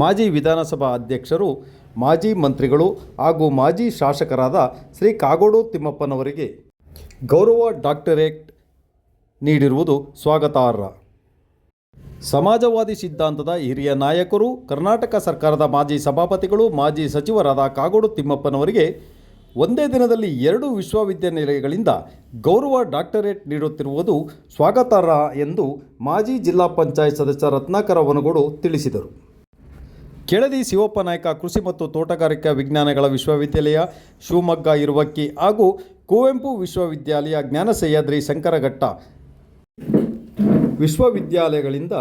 ಮಾಜಿ ವಿಧಾನಸಭಾ ಅಧ್ಯಕ್ಷರು, ಮಾಜಿ ಮಂತ್ರಿಗಳು ಹಾಗೂ ಮಾಜಿ ಶಾಸಕರಾದ ಶ್ರೀ ಕಾಗೋಡು ತಿಮ್ಮಪ್ಪನವರಿಗೆ ಗೌರವ ಡಾಕ್ಟರೇಟ್ ನೀಡಿರುವುದು ಸ್ವಾಗತಾರ್ಹ. ಸಮಾಜವಾದಿ ಸಿದ್ಧಾಂತದ ಹಿರಿಯ ನಾಯಕರು, ಕರ್ನಾಟಕ ಸರ್ಕಾರದ ಮಾಜಿ ಸಭಾಪತಿಗಳು, ಮಾಜಿ ಸಚಿವರಾದ ಕಾಗೋಡು ತಿಮ್ಮಪ್ಪನವರಿಗೆ ಒಂದೇ ದಿನದಲ್ಲಿ ಎರಡು ವಿಶ್ವವಿದ್ಯಾನಿಲಯಗಳಿಂದ ಗೌರವ ಡಾಕ್ಟರೇಟ್ ನೀಡುತ್ತಿರುವುದು ಸ್ವಾಗತಾರ್ಹ ಎಂದು ಮಾಜಿ ಜಿಲ್ಲಾ ಪಂಚಾಯತ್ ಸದಸ್ಯ ರತ್ನಾಕರ ವನಗೋಡು ತಿಳಿಸಿದರು. ಕೆಳದಿ ಶಿವಪ್ಪ ನಾಯ್ಕ ಕೃಷಿ ಮತ್ತು ತೋಟಗಾರಿಕಾ ವಿಜ್ಞಾನಗಳ ವಿಶ್ವವಿದ್ಯಾಲಯ, ಶಿವಮೊಗ್ಗ, ಇರುವಕ್ಕಿ ಹಾಗೂ ಕುವೆಂಪು ವಿಶ್ವವಿದ್ಯಾಲಯ ಜ್ಞಾನ ಸಹ್ಯಾದ್ರಿ ಶಂಕರಘಟ್ಟ. ವಿಶ್ವವಿದ್ಯಾಲಯಗಳಿಂದ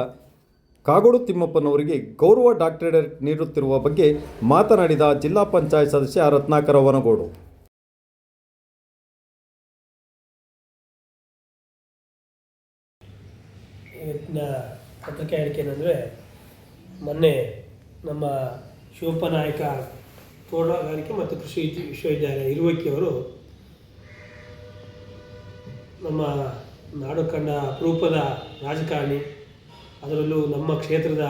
ಕಾಗೋಡು ತಿಮ್ಮಪ್ಪನವರಿಗೆ ಗೌರವ ಡಾಕ್ಟರೇಟ್ ನೀಡುತ್ತಿರುವ ಬಗ್ಗೆ ಮಾತನಾಡಿದ ಜಿಲ್ಲಾ ಪಂಚಾಯತ್ ಸದಸ್ಯ ರತ್ನಾಕರ ವನಗೋಡು. ಪತ್ರಿಕೆ ಹೇಳಿಕೆ ಏನಂದರೆ, ಮೊನ್ನೆ ನಮ್ಮ ಶಿವಪ್ಪ ನಾಯಕ ತೋಟಗಾರಿಕೆ ಮತ್ತು ಕೃಷಿ ವಿದ್ಯ- ವಿಶ್ವವಿದ್ಯಾಲಯ ಇರುವಕ್ಕಿಯವರು ನಮ್ಮ ನಾಡು ಕಂಡ ಅಪರೂಪದ ರಾಜಕಾರಣಿ, ಅದರಲ್ಲೂ ನಮ್ಮ ಕ್ಷೇತ್ರದ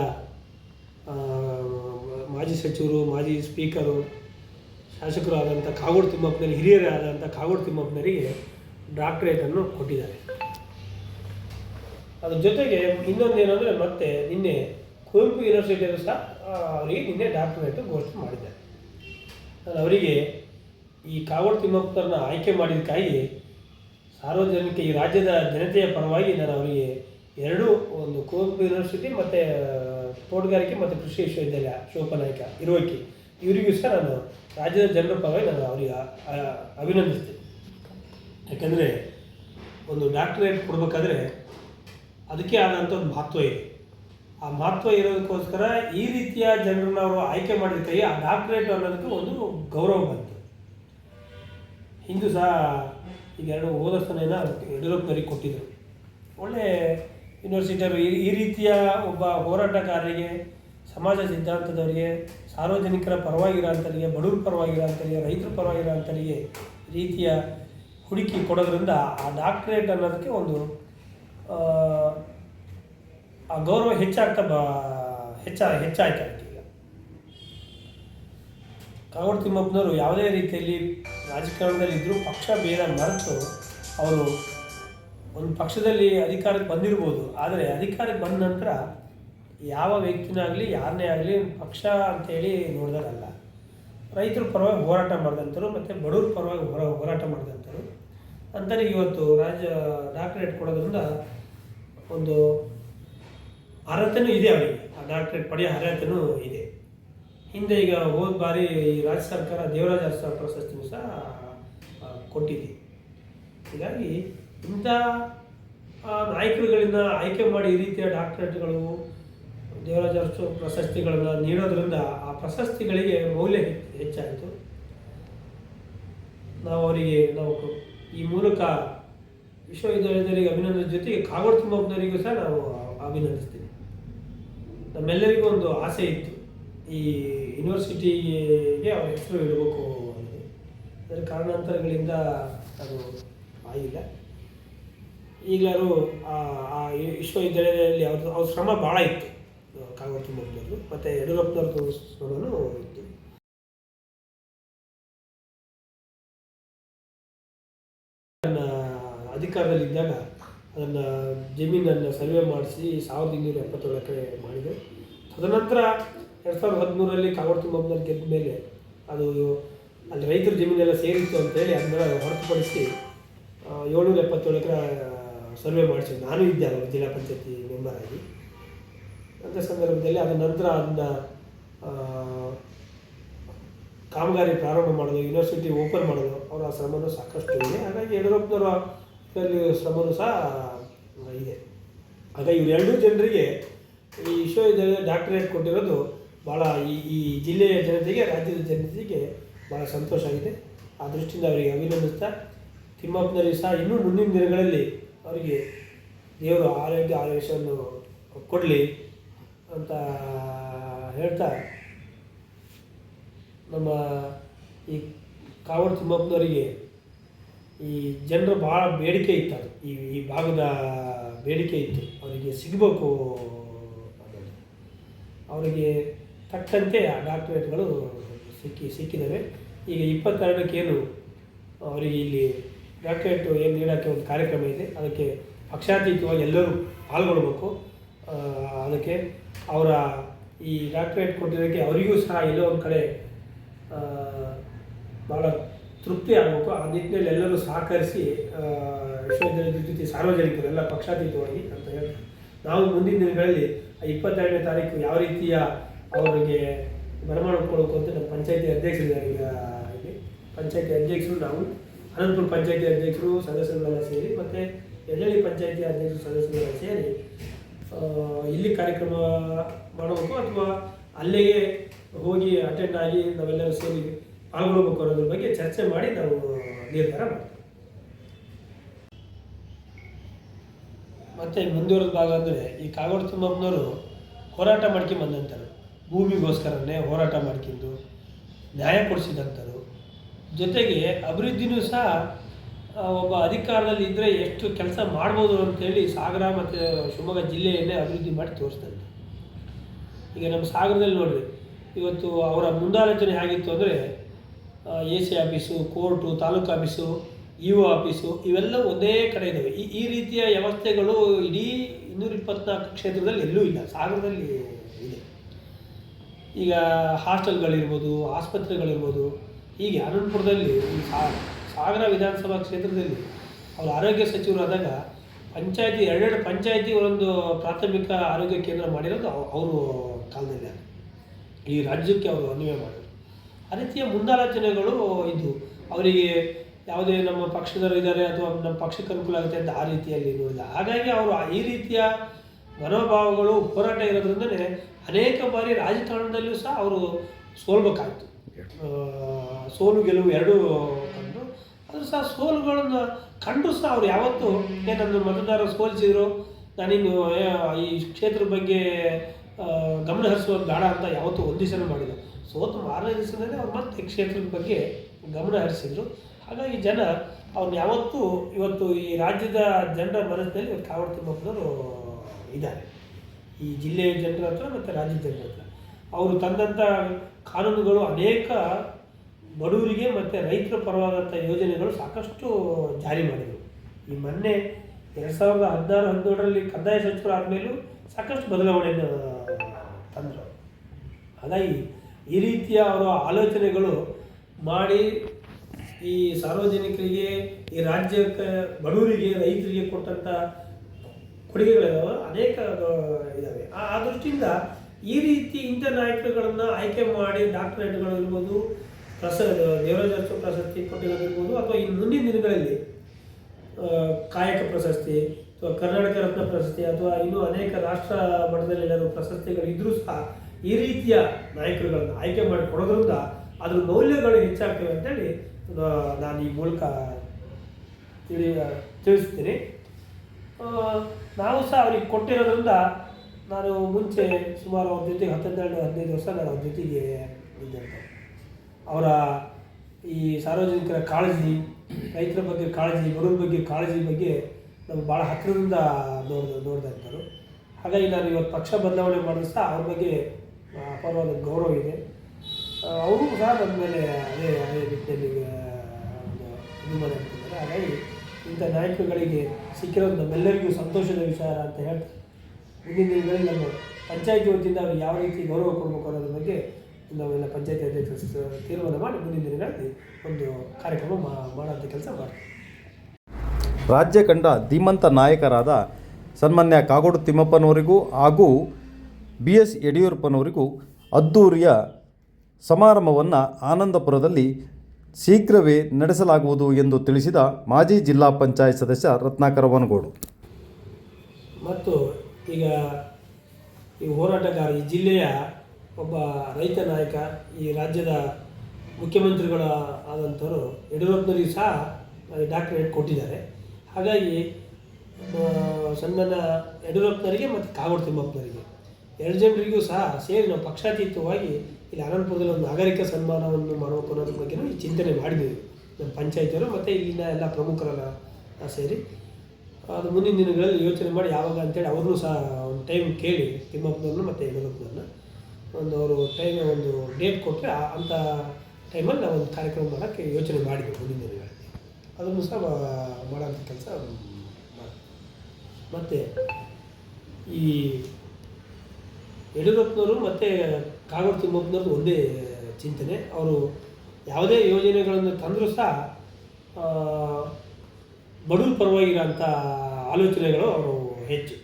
ಮಾಜಿ ಸಚಿವರು, ಮಾಜಿ ಸ್ಪೀಕರು, ಶಾಸಕರು ಆದಂಥ ಕಾಗೋಡು ತಿಮ್ಮಪ್ಪನಲ್ಲಿ ಹಿರಿಯರಾದಂಥ ಕಾಗೋಡು ತಿಮ್ಮಪ್ಪನರಿಗೆ ಡಾಕ್ಟ್ರೇಟನ್ನು ಕೊಟ್ಟಿದ್ದಾರೆ. ಅದ್ರ ಜೊತೆಗೆ ಇನ್ನೊಂದು ಏನಂದರೆ ಮತ್ತೆ ನಿನ್ನೆ ಕುವೆಂಪು ಯೂನಿವರ್ಸಿಟಿಯಲ್ಲೂ ಸಹ ಅವರಿಗೆ ನಿನ್ನೆ ಡಾಕ್ಟರೇಟ್ ಘೋಷಣೆ ಮಾಡಿದ್ದಾರೆ. ನಾನು ಅವರಿಗೆ ಈ ಕಾಗೋಡು ತಿಮ್ಮಪ್ಪರನ್ನ ಆಯ್ಕೆ ಮಾಡಿದ್ದಕ್ಕಾಗಿ ಸಾರ್ವಜನಿಕ ಈ ರಾಜ್ಯದ ಜನತೆಯ ಪರವಾಗಿ ನಾನು ಅವರಿಗೆ ಎರಡು ಒಂದು ಕುವೆಂಪು ಯೂನಿವರ್ಸಿಟಿ ಮತ್ತು ತೋಟಗಾರಿಕೆ ಮತ್ತು ಕೃಷಿ ವಿಶ್ವವಿದ್ಯಾಲಯ ಶಿವಪ್ಪನಾಯಕ ಇರುವಕ್ಕೆ ಇವರಿಗೂ ಸಹ ನಾನು ರಾಜ್ಯದ ಜನರ ಪರವಾಗಿ ನಾನು ಅವರಿಗೆ ಅಭಿನಂದಿಸ್ತೀನಿ. ಯಾಕಂದರೆ ಒಂದು ಡಾಕ್ಟರೇಟ್ ಕೊಡಬೇಕಾದ್ರೆ ಅದಕ್ಕೆ ಆದಂಥ ಒಂದು ಮಹತ್ವ ಇದೆ. ಆ ಮಹತ್ವ ಇರೋದಕ್ಕೋಸ್ಕರ ಈ ರೀತಿಯ ಜನರನ್ನ ಅವರು ಆಯ್ಕೆ ಮಾಡಿದ್ದಕ್ಕಾಗಿ ಆ ಡಾಕ್ಟರೇಟ್ ಅನ್ನೋದಕ್ಕೆ ಒಂದು ಗೌರವ ಬಂತು. ಹಿಂದೂ ಸಹ ಈಗ ಎರಡು ಹೋದ ಸನೇನ ಯಡಿಯೂರಪ್ಪನವರಿಗೆ ಕೊಟ್ಟಿದ್ದರು ಒಳ್ಳೆ ಯೂನಿವರ್ಸಿಟಿಯವರು ಈ ಈ ರೀತಿಯ ಒಬ್ಬ ಹೋರಾಟಗಾರರಿಗೆ, ಸಮಾಜ ಸಿದ್ಧಾಂತದವರಿಗೆ, ಸಾರ್ವಜನಿಕರ ಪರವಾಗಿರೋಂಥವರಿಗೆ ಬಡವ್ರ ಪರವಾಗಿರೋಂಥವರಿಗೆ ರೈತರ ಪರವಾಗಿರೋಂಥವರಿಗೆ ರೀತಿಯ ಹುಡುಕಿ ಕೊಡೋದ್ರಿಂದ ಆ ಡಾಕ್ಟರೇಟ್ ಅನ್ನೋದಕ್ಕೆ ಒಂದು ಆ, ಗೌರವ ಹೆಚ್ಚಾಗ್ತಾ ಬ ಹೆಚ್ಚ ಹೆಚ್ಚಾಯ್ತು ಈಗ. ಕಾಗೋಡು ತಿಮ್ಮಪ್ಪನವರು ಯಾವುದೇ ರೀತಿಯಲ್ಲಿ ರಾಜಕಾರಣದಲ್ಲಿ ಇದ್ದರೂ ಪಕ್ಷ ಭೇದ ಮರೆತು ಅವರು ಒಂದು ಪಕ್ಷದಲ್ಲಿ ಅಧಿಕಾರಕ್ಕೆ ಬಂದಿರ್ಬೋದು. ಆದರೆ ಅಧಿಕಾರಕ್ಕೆ ಬಂದ ನಂತರ ಯಾವ ವ್ಯಕ್ತಿನಾಗಲಿ ಯಾರನ್ನೇ ಆಗಲಿ ಪಕ್ಷ ಅಂತೇಳಿ ನೋಡಿದಾಗಲ್ಲ ರೈತರ ಪರವಾಗಿ ಹೋರಾಟ ಮಾಡಿದಂಥರು ಮತ್ತು ಬಡವ್ರ ಪರವಾಗಿ ಹೊರ ಹೋರಾಟ ಮಾಡಿದಂಥರು ಅಂಥವ್ರಿಗೆ ಇವತ್ತು ರಾಜ್ಯ ಡಾಕ್ಟರೇಟ್ ಕೊಡೋದ್ರಿಂದ ಒಂದು ಅರ್ಹತೆನೂ ಇದೆ ಅವರಿಗೆ. ಆ ಡಾಕ್ಟರೇಟ್ ಪಡೆಯೋ ಅರ್ಹತೆನೂ ಇದೆ. ಹಿಂದೆ ಈಗ ಹೋದ ಬಾರಿ ಈ ರಾಜ್ಯ ಸರ್ಕಾರ ದೇವರಾಜ ಅರಸ ಪ್ರಶಸ್ತಿನೂ ಸಹ ಕೊಟ್ಟಿದೆ. ಹೀಗಾಗಿ ಇಂಥ ನಾಯಕರುಗಳಿಂದ ಆಯ್ಕೆ ಮಾಡಿ ಈ ರೀತಿಯ ಡಾಕ್ಟ್ರೇಟ್ಗಳು ದೇವರಾಜ ಅರಸು ಪ್ರಶಸ್ತಿಗಳನ್ನು ನೀಡೋದ್ರಿಂದ ಆ ಪ್ರಶಸ್ತಿಗಳಿಗೆ ಮೌಲ್ಯ ಹೆಚ್ಚಾಯಿತು. ನಾವು ಅವರಿಗೆ, ನಾವು ಈ ಮೂಲಕ ವಿಶ್ವವಿದ್ಯಾಲಯದವರಿಗೆ ಅಭಿನಂದನೆ ಜೊತೆಗೆ ಕಾಗೋಡು ತಿಮ್ಮಪ್ಪನವರಿಗೂ ಸಹ ನಾವು ಅಭಿನಂದಿಸ್ತೀವಿ ನಮ್ಮೆಲ್ಲರಿಗೂ ಒಂದು ಆಸೆ ಇತ್ತು. ಈ ಯೂನಿವರ್ಸಿಟಿಗೆ ಅವ್ರ ಹೆಸರು ಇಡಬೇಕು ಅನ್ನೋದು. ಅದರ ಕಾರಣಾಂತರಗಳಿಂದ ಅದು ಆಗಿಲ್ಲ. ಈಗಲಾರು ಆ ವಿಶ್ವವಿದ್ಯಾಲಯದಲ್ಲಿ ಅವ್ರದ್ದು, ಅವ್ರ ಶ್ರಮ ಭಾಳ ಇತ್ತು. ಕಾಗೋಡು ತಿಮ್ಮಪ್ಪನವ್ರದ್ದು ಮತ್ತು ಯಡಿಯೂರಪ್ಪನವ್ರದ್ದು ಶ್ರಮನೂ ಇತ್ತು. ನನ್ನ ಅಧಿಕಾರದಲ್ಲಿದ್ದಾಗ ಅದನ್ನು ಜಮೀನನ್ನು ಸರ್ವೆ ಮಾಡಿಸಿ ಸಾವಿರದ ಇನ್ನೂರ ಎಪ್ಪತ್ತೇಳು ಎಕರೆ ಮಾಡಿದೆ. ತದನಂತರ ಎರಡು ಸಾವಿರದ ಹದಿಮೂರರಲ್ಲಿ ಕಾಗೋಡು ತಿಮ್ಮಪ್ಪನಲ್ಲಿ ಗೆದ್ದ ಮೇಲೆ ಅದು ಅಲ್ಲಿ ರೈತರ ಜಮೀನೆಲ್ಲ ಸೇರಿತ್ತು ಅಂತೇಳಿ ಅದನ್ನ ಹೊರತುಪಡಿಸಿ ಏಳ್ನೂರ ಎಪ್ಪತ್ತೇಳು ಎಕರೆ ಸರ್ವೆ ಮಾಡಿಸಿ. ನಾನು ಇದ್ದೆ ಅಲ್ಲ ಜಿಲ್ಲಾ ಪಂಚಾಯತಿ ಮೆಂಬರ್ ಆಗಿ. ಅಂಥ ಸಂದರ್ಭದಲ್ಲಿ ಅದರ ನಂತರ ಅದನ್ನ ಕಾಮಗಾರಿ ಪ್ರಾರಂಭ ಮಾಡೋದು, ಯೂನಿವರ್ಸಿಟಿ ಓಪನ್ ಮಾಡೋದು, ಅವರ ಶ್ರಮನೂ ಸಾಕಷ್ಟು ಇದೆ. ಹಾಗಾಗಿ ಯಡಿಯೂರಪ್ಪನವರ ಇದರಲ್ಲಿ ಶ್ರಮನೂ ಸಹ ಇದೆ. ಆಗ ಇವರೆರಡೂ ಜನರಿಗೆ ಈ ವಿಶ್ವವಿದ್ಯಾಲಯದ ಡಾಕ್ಟರೇಟ್ ಕೊಟ್ಟಿರೋದು ಭಾಳ ಈ ಈ ಜಿಲ್ಲೆಯ ಜನತೆಗೆ, ರಾಜ್ಯದ ಜನತೆಗೆ ಭಾಳ ಸಂತೋಷ ಆಗಿದೆ. ಆ ದೃಷ್ಟಿಯಿಂದ ಅವರಿಗೆ ಅಭಿನಂದಿಸ್ತಾ ತಿಮ್ಮಪ್ಪನಲ್ಲಿ ಸಹ ಇನ್ನೂ ಮುಂದಿನ ದಿನಗಳಲ್ಲಿ ಅವರಿಗೆ ದೇವರು ಆರೋಗ್ಯ ಆರೋಗ್ಯವನ್ನು ಕೊಡಲಿ ಅಂತ ಹೇಳ್ತಾ, ನಮ್ಮ ಈ ಕಾವಡ್ ತಿಮ್ಮಪ್ಪನವರಿಗೆ ಈ ಜನರು ಭಾಳ ಬೇಡಿಕೆ ಇತ್ತು ಅದು ಈ ಈ ಭಾಗದ ಬೇಡಿಕೆ ಇತ್ತು. ಅವರಿಗೆ ಸಿಗಬೇಕು ಅನ್ನೋದು. ಅವರಿಗೆ ತಕ್ಕಂತೆ ಆ ಡಾಕ್ಟ್ರೇಟ್ಗಳು ಸಿಕ್ಕಿ ಸಿಕ್ಕಿದ್ದಾವೆ ಈಗ ಇಪ್ಪತ್ತೆರಡಕ್ಕೇನು ಅವರಿಗೆ ಇಲ್ಲಿ ಡಾಕ್ಟ್ರೇಟು ಏನು ನೀಡೋಕ್ಕೆ ಒಂದು ಕಾರ್ಯಕ್ರಮ ಇದೆ. ಅದಕ್ಕೆ ಪಕ್ಷಾತೀತವಾಗಿ ಎಲ್ಲರೂ ಪಾಲ್ಗೊಳ್ಬೇಕು. ಅದಕ್ಕೆ ಅವರ ಈ ಡಾಕ್ಟ್ರೇಟ್ ಕೊಟ್ಟಿದ್ದಕ್ಕೆ ಅವರಿಗೂ ಸಹ ಎಲ್ಲೋ ಒಂದು ಕಡೆ ಭಾಳ ತೃಪ್ತಿ ಆಗಬೇಕು. ಆ ನಿಟ್ಟಿನಲ್ಲಿ ಎಲ್ಲರೂ ಸಹಕರಿಸಿ ವಿಶ್ವವಿದ್ಯಾಲಯದ ಜೊತೆ ಸಾರ್ವಜನಿಕರೆಲ್ಲ ಪಕ್ಷಾತೀತವಾಗಿ ಅಂತ ಹೇಳ್ತಾರೆ. ನಾವು ಮುಂದಿನ ದಿನಗಳಲ್ಲಿ ಇಪ್ಪತ್ತೆರಡನೇ ತಾರೀಕು ಯಾವ ರೀತಿಯ ಅವರಿಗೆ ಬರಮಾಡಿಕೊಳ್ಳಬೇಕು ಅಂತ ನಮ್ಮ ಪಂಚಾಯತಿ ಅಧ್ಯಕ್ಷರಿದ್ದಾರೆ ಈಗ ಇಲ್ಲಿ. ಪಂಚಾಯತಿ ಅಧ್ಯಕ್ಷರು ನಾವು, ಅನಂತಪುರ ಪಂಚಾಯತಿ ಅಧ್ಯಕ್ಷರು, ಸದಸ್ಯರುಗಳೆಲ್ಲ ಸೇರಿ, ಮತ್ತು ಎಲ್ಲೆಲ್ಲಿ ಪಂಚಾಯತಿ ಅಧ್ಯಕ್ಷರು, ಸದಸ್ಯರುಗಳೆಲ್ಲ ಸೇರಿ ಇಲ್ಲಿ ಕಾರ್ಯಕ್ರಮ ಮಾಡಬೇಕು ಅಥವಾ ಅಲ್ಲಿಗೆ ಹೋಗಿ ಅಟೆಂಡ್ ಆಗಿ ನಾವೆಲ್ಲರೂ ಸೇರಿ ಪಾಲ್ಗೊಳ್ಬೇಕು ಅನ್ನೋದ್ರ ಬಗ್ಗೆ ಚರ್ಚೆ ಮಾಡಿ ನಾವು ನಿರ್ಧಾರ ಮಾಡ್ತೀವಿ. ಮತ್ತೆ ಮುಂದುವರೆದ ಭಾಗ ಅಂದರೆ ಈ ಕಾಗೋಡು ತಿಮ್ಮಪ್ಪನವರು ಹೋರಾಟ ಮಾಡ್ಕೊಂಡು ಬಂದಂಥರು ಭೂಮಿಗೋಸ್ಕರನೇ ಹೋರಾಟ ಮಾಡ್ಕೊಂಡು ನ್ಯಾಯ ಕೊಡಿಸಿದಂಥರು ಜೊತೆಗೆ ಅಭಿವೃದ್ಧಿನೂ ಸಹ ಒಬ್ಬ ಅಧಿಕಾರದಲ್ಲಿ ಇದ್ದರೆ ಎಷ್ಟು ಕೆಲಸ ಮಾಡ್ಬೋದು ಅಂತೇಳಿ ಸಾಗರ ಮತ್ತು ಶಿವಮೊಗ್ಗ ಜಿಲ್ಲೆಯನ್ನೇ ಅಭಿವೃದ್ಧಿ ಮಾಡಿ ತೋರಿಸ್ತಾರೆ. ಈಗ ನಮ್ಮ ಸಾಗರದಲ್ಲಿ ನೋಡ್ರಿ, ಇವತ್ತು ಅವರ ಮುಂದಾಲೋಚನೆ ಹೇಗಿತ್ತು ಅಂದರೆ A C office, court, taluk office E O office ಇವೆಲ್ಲ ಒಂದೇ ಕಡೆ ಇದ್ದಾವೆ ಈ ಈ ರೀತಿಯ ವ್ಯವಸ್ಥೆಗಳು ಇಡೀ ಇನ್ನೂರ ಇಪ್ಪತ್ನಾಲ್ಕು ಕ್ಷೇತ್ರದಲ್ಲಿ ಎಲ್ಲೂ ಇಲ್ಲ. ಸಾಗರದಲ್ಲಿ ಇದೆ. ಈಗ ಹಾಸ್ಟೆಲ್ಗಳಿರ್ಬೋದು, ಆಸ್ಪತ್ರೆಗಳಿರ್ಬೋದು, ಹೀಗೆ ಅನಂತಪುರದಲ್ಲಿ ಈ ಸಾಗರ ವಿಧಾನಸಭಾ ಕ್ಷೇತ್ರದಲ್ಲಿ ಅವರು ಆರೋಗ್ಯ ಸಚಿವರಾದಾಗ ಪಂಚಾಯತಿ, ಎರಡೆರಡು ಪಂಚಾಯತಿ ಒಂದು ಪ್ರಾಥಮಿಕ ಆರೋಗ್ಯ ಕೇಂದ್ರ ಮಾಡಿರೋದು ಅವ್- ಅವರು ಕಾಲದಲ್ಲಿ ಈ ರಾಜ್ಯಕ್ಕೆ ಅವರು ಅನ್ವಯ ಮಾಡಿದ್ರು. ಆ ರೀತಿಯ ಮುಂದಾಲೋಚನೆಗಳು ಇದು. ಅವರಿಗೆ ಯಾವುದೇ ನಮ್ಮ ಪಕ್ಷದವರು ಇದ್ದಾರೆ ಅಥವಾ ನಮ್ಮ ಪಕ್ಷಕ್ಕೆ ಅನುಕೂಲ ಆಗುತ್ತೆ ಅಂತ ಆ ರೀತಿಯಲ್ಲಿ ಇರುವುದಿಲ್ಲ ಹಾಗಾಗಿ ಅವರು ಈ ರೀತಿಯ ಮನೋಭಾವಗಳು, ಹೋರಾಟ ಇರೋದ್ರಿಂದಲೇ ಅನೇಕ ಬಾರಿ ರಾಜಕಾರಣದಲ್ಲೂ ಸಹ ಅವರು ಸೋಲ್ಬೇಕಾಯ್ತು. ಸೋಲು ಗೆಲುವು ಎರಡೂ ಕಂಡು ಅದು ಸಹ ಸೋಲುಗಳನ್ನು ಕಂಡು ಸಹ ಅವ್ರು ಯಾವತ್ತೂ, ಏ, ನನ್ನ ಮತದಾರರು ಸೋಲಿಸಿದ್ರು, ನಾನಿನ್ನು ಈ ಕ್ಷೇತ್ರದ ಬಗ್ಗೆ ಗಮನ ಹರಿಸೋದು ಬೇಡ ಅಂತ ಯಾವತ್ತೂ ಒಂದಿಸಲು ಮಾಡಿಲ್ಲ. ಸೋತು ಮಾರನೇ ದಿವಸದಲ್ಲಿ ಅವ್ರು ಮತ್ತೆ ಕ್ಷೇತ್ರದ ಬಗ್ಗೆ ಗಮನ ಹರಿಸಿದ್ರು. ಹಾಗಾಗಿ ಜನ ಅವ್ರನ್ನ ಯಾವತ್ತೂ ಇವತ್ತು ಈ ರಾಜ್ಯದ ಜನರ ಮನಸ್ಸಿನಲ್ಲಿ ಕಾವಡು ತಿಮ್ಮಪ್ಪನವರು ಇದ್ದಾರೆ. ಈ ಜಿಲ್ಲೆಯ ಜನರ ಹತ್ರ ಮತ್ತು ರಾಜ್ಯದ ಜನರ ಹತ್ರ. ಅವರು ತಂದಂಥ ಕಾನೂನುಗಳು ಅನೇಕ ಬಡವರಿಗೆ ಮತ್ತು ರೈತರ ಪರವಾದಂಥ ಯೋಜನೆಗಳು ಸಾಕಷ್ಟು ಜಾರಿ ಮಾಡಿದರು. ಈ ಮೊನ್ನೆ ಎರಡು ಸಾವಿರದ ಹದಿನಾರು, ಹದಿನೇಳರಲ್ಲಿ ಕಂದಾಯ ಸಚಿವರು ಆದಮೇಲೂ ಸಾಕಷ್ಟು ಬದಲಾವಣೆಯನ್ನು ತಂದರು. ಹಾಗಾಗಿ ಈ ರೀತಿಯ ಅವರ ಆಲೋಚನೆಗಳು ಮಾಡಿ ಈ ಸಾರ್ವಜನಿಕರಿಗೆ, ಈ ರಾಜ್ಯಕ್ಕೆ, ಬಡವರಿಗೆ, ರೈತರಿಗೆ ಕೊಟ್ಟಂಥ ಕೊಡುಗೆಗಳಿದಾವೆ ಅನೇಕ ಇದ್ದಾವೆ ಆ ದೃಷ್ಟಿಯಿಂದ ಈ ರೀತಿ ಇಂಥ ನಾಯಕರುಗಳನ್ನು ಆಯ್ಕೆ ಮಾಡಿ ಡಾಕ್ಟರೇಟ್ಗಳು ಇರ್ಬೋದು, ಪ್ರಸ ದೇವರಾಜ ಅರಸು ಪ್ರಶಸ್ತಿ ಕೊಟ್ಟಿರೋದಿರ್ಬೋದು ಅಥವಾ ಈ ಮುಂದಿನ ದಿನಗಳಲ್ಲಿ ಕಾಯಕ ಪ್ರಶಸ್ತಿ ಅಥವಾ ಕರ್ನಾಟಕ ರತ್ನ ಪ್ರಶಸ್ತಿ ಅಥವಾ ಇನ್ನೂ ಅನೇಕ ರಾಷ್ಟ್ರ ಮಟ್ಟದಲ್ಲಿ ಏನಾದರೂ ಪ್ರಶಸ್ತಿಗಳು ಇದ್ದರೂ ಸಹ ಈ ರೀತಿಯ ನಾಯಕರುಗಳನ್ನು ಆಯ್ಕೆ ಮಾಡಿ ಕೊಡೋದ್ರಿಂದ ಅದ್ರ ಮೌಲ್ಯಗಳು ಹೆಚ್ಚಾಗ್ತವೆ ಅಂತೇಳಿ ನಾನು ಈ ಮೂಲಕ ತಿಳಿ ತಿಳಿಸ್ತೀನಿ. ನಾವು ಸಹ ಅವ್ರಿಗೆ ಕೊಟ್ಟಿರೋದ್ರಿಂದ ನಾನು ಮುಂಚೆ ಸುಮಾರು ಅವ್ರ ಜೊತೆಗೆ ಹತ್ತೆರಡು ಹದಿನೈದು ವರ್ಷ ನಾನು ಅವ್ರ ಜೊತೆಗೆ ಇದ್ದೆ ಅವರ ಈ ಸಾರ್ವಜನಿಕರ ಕಾಳಜಿ, ರೈತರ ಬಗ್ಗೆ ಕಾಳಜಿ ಬರೋದ್ರ ಬಗ್ಗೆ ಕಾಳಜಿ ಬಗ್ಗೆ ನಮ್ಗೆ ಭಾಳ ಹತ್ತಿರದಿಂದ ನೋಡ್ದ ನೋಡ್ತಾ ಹಾಗಾಗಿ ನಾನು ಇವತ್ತು ಪಕ್ಷ ಬದಲಾವಣೆ ಮಾಡಿದ್ರು ಸಹ ಅವ್ರ ಬಗ್ಗೆ ಅಪಾರವಾದ ಗೌರವ ಇದೆ. ಅವರು ಸಹ ನನ್ನ ಮೇಲೆ ಅದೇ ಅದೇ ರೀತಿಯಲ್ಲಿ ಒಂದು ಅಭಿಮಾನ ಹಾಗಾಗಿ ಇಂಥ ನಾಯಕರುಗಳಿಗೆ ಸಿಕ್ಕಿರೋ ನಮ್ಮೆಲ್ಲರಿಗೂ ಸಂತೋಷದ ವಿಚಾರ ಅಂತ ಹೇಳ್ತಾರೆ ಮುಂದಿನ ದಿನಗಳಲ್ಲಿ ನಮ್ಮ ಪಂಚಾಯತಿ ವತಿಯಿಂದ ಅವ್ರಿಗೆ ಯಾವ ರೀತಿ ಗೌರವ ಕೊಡಬೇಕು ಅನ್ನೋದ್ರ ಬಗ್ಗೆ ನಾವೆಲ್ಲ ಪಂಚಾಯತಿ ಅಧ್ಯಕ್ಷರು ಸ- ತೀರ್ಮಾನ ಮಾಡಿ ಮುಂದಿನ ದಿನಗಳಲ್ಲಿ ಒಂದು ಕಾರ್ಯಕ್ರಮ ಮಾಡೋಂಥ ಕೆಲಸ ಮಾಡ್ತೀವಿ. ರಾಜ್ಯ ಕಂಡ ಧೀಮಂತ ನಾಯಕರಾದ ಸನ್ಮಾನ್ಯ ಕಾಗೋಡು ತಿಮ್ಮಪ್ಪನವರಿಗೂ ಹಾಗೂ ಬಿ ಎಸ್ ಯಡಿಯೂರಪ್ಪನವರಿಗೂ ಅದ್ದೂರಿಯ ಸಮಾರಂಭವನ್ನು ಆನಂದಪುರದಲ್ಲಿ ಶೀಘ್ರವೇ ನಡೆಸಲಾಗುವುದು ಎಂದು ತಿಳಿಸಿದ ಮಾಜಿ ಜಿಲ್ಲಾ ಪಂಚಾಯತ್ ಸದಸ್ಯ ರತ್ನಾಕರ ವನಗೋಡು. ಮತ್ತು ಈಗ ಈ ಹೋರಾಟಗಾರ ಈ ಜಿಲ್ಲೆಯ ಒಬ್ಬ ರೈತ ನಾಯಕ, ಈ ರಾಜ್ಯದ ಮುಖ್ಯಮಂತ್ರಿಗಳ ಆದಂಥವರು ಯಡಿಯೂರಪ್ಪನಿಗೆ ಸಹ ಡಾಕ್ಟರೇಟ್ ಕೊಟ್ಟಿದ್ದಾರೆ. ಹಾಗಾಗಿ ಸಣ್ಣ ಯಡಿಯೂರಪ್ಪನವರಿಗೆ ಮತ್ತು ಕಾಗೋಡು ತಿಮ್ಮಪ್ಪನವರಿಗೆ. ಎರಡು ಜನರಿಗೂ ಸಹ ಸೇರಿ ನಾವು ಪಕ್ಷಾತೀತವಾಗಿ ಇಲ್ಲಿ ಅನಂತಪುರದಲ್ಲಿ ಒಂದು ನಾಗರಿಕ ಸನ್ಮಾನವನ್ನು ಮಾಡಬೇಕು ಅನ್ನೋದ್ರ ಬಗ್ಗೆನೂ ಈ ಚಿಂತನೆ ಮಾಡಿದ್ದೀವಿ. ನಮ್ಮ ಪಂಚಾಯತಿಯವರು ಮತ್ತು ಇಲ್ಲಿನ ಎಲ್ಲ ಪ್ರಮುಖರೆಲ್ಲ ಸೇರಿ. ಅದು ಮುಂದಿನ ದಿನಗಳಲ್ಲಿ ಯೋಚನೆ ಮಾಡಿ ಯಾವಾಗ ಅಂತೇಳಿ ಅವ್ರನ್ನೂ ಸಹ ಒಂದು ಟೈಮ್ ಕೇಳಿ ತಿಮ್ಮಪ್ಪನವ್ರನ್ನ ಮತ್ತು ಯಡಿಯೂರಪ್ಪನವ್ರನ್ನ ಒಂದು ಅವರು ಟೈಮ್ ಒಂದು ಡೇಟ್ ಕೊಟ್ಟರೆ ಅಂಥ ಟೈಮಲ್ಲಿ ನಾವು ಒಂದು ಕಾರ್ಯಕ್ರಮ ಮಾಡೋಕ್ಕೆ ಯೋಚನೆ ಮಾಡಿದ್ವಿ ಮುಂದಿನ ದಿನಗಳಲ್ಲಿ. ಅದನ್ನು ಸಹ ಮಾಡೋಂಥ ಕೆಲಸ ಮತ್ತು ಈ ಯಡಿಯೂರಪ್ಪನವರು ಮತ್ತು ಕಾಗೋಡು ತಿಮ್ಮಪ್ಪನವ್ರದ್ದು ಒಂದೇ ಚಿಂತನೆ. ಅವರು ಯಾವುದೇ ಯೋಜನೆಗಳನ್ನು ತಂದರೂ ಸಹ ಬಡವ್ರ ಪರವಾಗಿರೋಂಥ ಆಲೋಚನೆಗಳು ಅವರು ಹೆಚ್ಚು.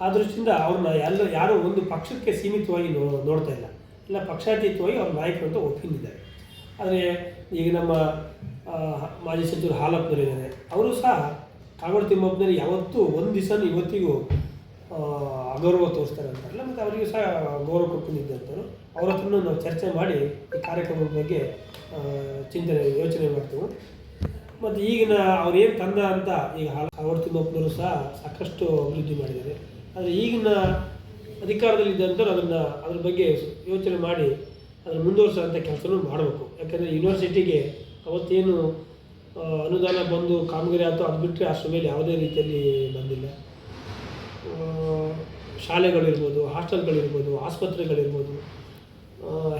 ಆ ದೃಷ್ಟಿಯಿಂದ ಅವ್ರನ್ನ ಎಲ್ಲ, ಯಾರೂ ಒಂದು ಪಕ್ಷಕ್ಕೆ ಸೀಮಿತವಾಗಿ ನೋ, ನೋಡ್ತಾ ಇಲ್ಲ. ಇಲ್ಲ, ಪಕ್ಷಾತೀತವಾಗಿ ಅವ್ರ ನಾಯಕರು ಅಂತ ಒಪ್ಪಿದ್ದಾರೆ ಆದರೆ ಈಗ ನಮ್ಮ ಮಾಜಿ ಸಚಿವರು ಹಾಲಪ್ಪನವರಿದ್ದಾರೆ. ಅವರು ಸಹ ಕಾಗೋಡು ತಿಮ್ಮಪ್ಪನವರು ಯಾವತ್ತೂ ಒಂದು ದಿವಸ ಇವತ್ತಿಗೂ ಅಗೌರವ ತೋರಿಸ್ತಾರೆ ಅಂತಾರಲ್ಲ, ಮತ್ತು ಅವರಿಗೂ ಸಹ ಗೌರವ ಕೊಟ್ಟಿದ್ದಂಥವ್ರು. ಅವ್ರ ಹತ್ರನೂ ನಾವು ಚರ್ಚೆ ಮಾಡಿ ಈ ಕಾರ್ಯಕ್ರಮದ ಬಗ್ಗೆ ಚಿಂತನೆ, ಯೋಚನೆ ಮಾಡ್ತೇವೆ. ಮತ್ತು ಈಗಿನ ಏನು ತಂದ ಅಂತ ಈಗ ಅವರು ತಿಮ್ಮಪ್ಪನವರು ಸಹ ಸಾಕಷ್ಟು ಅಭಿವೃದ್ಧಿ ಮಾಡಿದ್ದಾರೆ. ಆದರೆ ಈಗಿನ ಅಧಿಕಾರದಲ್ಲಿದ್ದಂಥವ್ರು ಅದನ್ನು ಅದ್ರ ಬಗ್ಗೆ ಯೋಚನೆ ಮಾಡಿ ಅದನ್ನು ಮುಂದುವರಿಸೋಂಥ ಕೆಲಸನೂ ಮಾಡಬೇಕು. ಯಾಕಂದರೆ ಯೂನಿವರ್ಸಿಟಿಗೆ ಅವತ್ತೇನು ಅನುದಾನ ಬಂದು ಕಾಮಗಾರಿ ಆಯಿತು ಅದು ಬಿಟ್ಟರೆ ಅಷ್ಟರ ಮೇಲೆ ಯಾವುದೇ ರೀತಿಯಲ್ಲಿ ಬಂದಿಲ್ಲ. ಶಾಲೆಗಳಿರ್ಬೋದು, ಹಾಸ್ಟೆಲ್ಗಳಿರ್ಬೋದು, ಆಸ್ಪತ್ರೆಗಳಿರ್ಬೋದು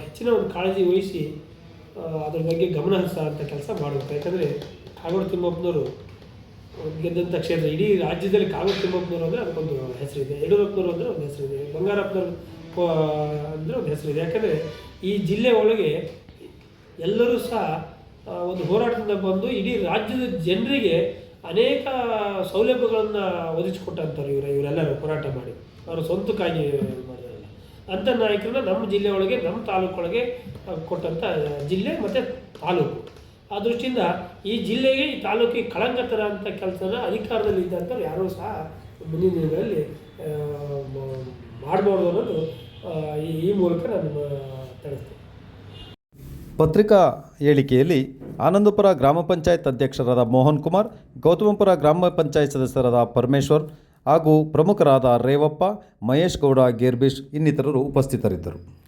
ಹೆಚ್ಚಿನ ಒಂದು ಕಾಳಜಿ ವಹಿಸಿ ಅದ್ರ ಬಗ್ಗೆ ಗಮನ ಹರಿಸೋಂಥ ಕೆಲಸ ಮಾಡಬೇಕು. ಯಾಕಂದರೆ ಕಾಗೋಡು ತಿಮ್ಮಪ್ಪನವರು ಗೆದ್ದಂಥ ಕ್ಷೇತ್ರ, ಇಡೀ ರಾಜ್ಯದಲ್ಲಿ ಕಾಗೋಡು ತಿಮ್ಮಪ್ಪನವರು ಅಂದರೆ ಅದಕ್ಕೊಂದು ಹೆಸರಿದೆ. ಯಡಿಯೂರಪ್ಪನವರು ಅಂದರೆ ಒಂದು ಹೆಸರಿದೆ. ಬಂಗಾರಪ್ಪನವರು ಅಂದರೆ ಒಂದು ಹೆಸರಿದೆ. ಯಾಕಂದರೆ ಈ ಜಿಲ್ಲೆ ಒಳಗೆ ಎಲ್ಲರೂ ಸಹ ಒಂದು ಹೋರಾಟದಿಂದ ಬಂದು ಇಡೀ ರಾಜ್ಯದ ಜನರಿಗೆ ಅನೇಕ ಸೌಲಭ್ಯಗಳನ್ನು ಒದಗಿಸಿಕೊಟ್ಟಂಥವ್ರು ಇವರ ಇವರೆಲ್ಲರೂ ಹೋರಾಟ ಮಾಡಿ. ಅವರು ಸ್ವಂತಕ್ಕಾಗಿ ಮಾಡಿದಾರಲ್ಲ ಅಂಥ ನಾಯಕರನ್ನ ನಮ್ಮ ಜಿಲ್ಲೆ ಒಳಗೆ, ನಮ್ಮ ತಾಲೂಕೊಳಗೆ ಕೊಟ್ಟಂಥ ಜಿಲ್ಲೆ ಮತ್ತು ತಾಲೂಕು. ಆ ದೃಷ್ಟಿಯಿಂದ ಈ ಜಿಲ್ಲೆಗೆ, ಈ ತಾಲೂಕಿಗೆ ಕಳಂಕ ಥರ ಅಂಥ ಕೆಲಸನ ಅಧಿಕಾರದಲ್ಲಿ ಇದ್ದಂಥವ್ರು ಯಾರೂ ಸಹ ಮುಂದಿನ ದಿನಗಳಲ್ಲಿ ಮಾಡ್ಬೋದು ಅನ್ನೋದು ಈ ಮೂಲಕ ನಾನು ತಿಳಿಸ್ತೇನೆ. ಪತ್ರಿಕಾ ಹೇಳಿಕೆಯಲ್ಲಿ ಆನಂದಪುರ ಗ್ರಾಮ ಪಂಚಾಯತ್ ಅಧ್ಯಕ್ಷರಾದ ಮೋಹನ್ ಕುಮಾರ್, ಗೌತಮಪುರ ಗ್ರಾಮ ಪಂಚಾಯತ್ ಸದಸ್ಯರಾದ ಪರಮೇಶ್ವರ್ ಹಾಗೂ ಪ್ರಮುಖರಾದ ರೇವಪ್ಪ ಮಹೇಶ್ ಗೌಡ ಗೇರ್ಬಿಶ್ ಇನ್ನಿತರರು ಉಪಸ್ಥಿತರಿದ್ದರು.